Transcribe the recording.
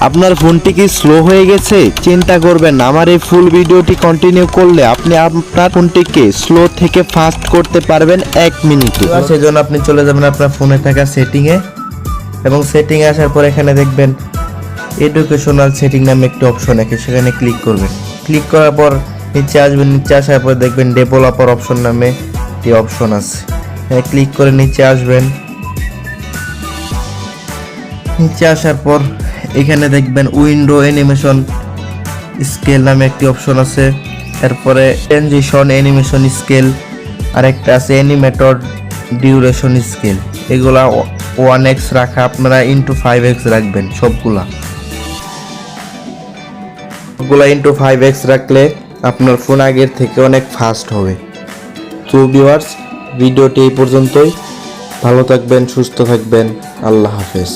আপনার ফোনটি কি স্লো হয়ে গেছে? চিন্তা করবেন আমার এই ফুল ভিডিওটি কন্টিনিউ করলে আপনি আপনার ফোনটিকে স্লো থেকে ফাস্ট করতে পারবেন এক মিনিটে সেজন্য আপনি চলে যাবেন আপনার ফোনে থাকা সেটিংয়ে এবং সেটিংয়ে আসার পর এখানে দেখবেন এডুকেশনাল সেটিং নামে একটি অপশন আছে, সেখানে ক্লিক করবেন। ক্লিক করার পর নিচে আসবেন, নিচে আসার পর দেখবেন ডেভেলপার অপশন নামে একটি অপশন আছে। ক্লিক করে নিচে আসবেন। নিচে আসার পর এখানে দেখবেন উইন্ডো অ্যানিমেশন স্কেল নামে একটি অপশন আছে। এরপরে ট্রানজিশন অ্যানিমেশন স্কেল আর একটা আছে অ্যানিমেটর ডিউরেশন স্কেল। এগুলা ওয়ান এক্স রাখা, আপনারা ইন্টু ফাইভ এক্স রাখবেন সবগুলা। সবগুলা ইন্টু ফাইভ এক্স রাখলে আপনার ফোন আগের থেকে অনেক ফাস্ট হবে। তো ভিউয়ার্স ভিডিওটি এই পর্যন্তই। ভালো থাকবেন, সুস্থ থাকবেন। আল্লাহ হাফেজ।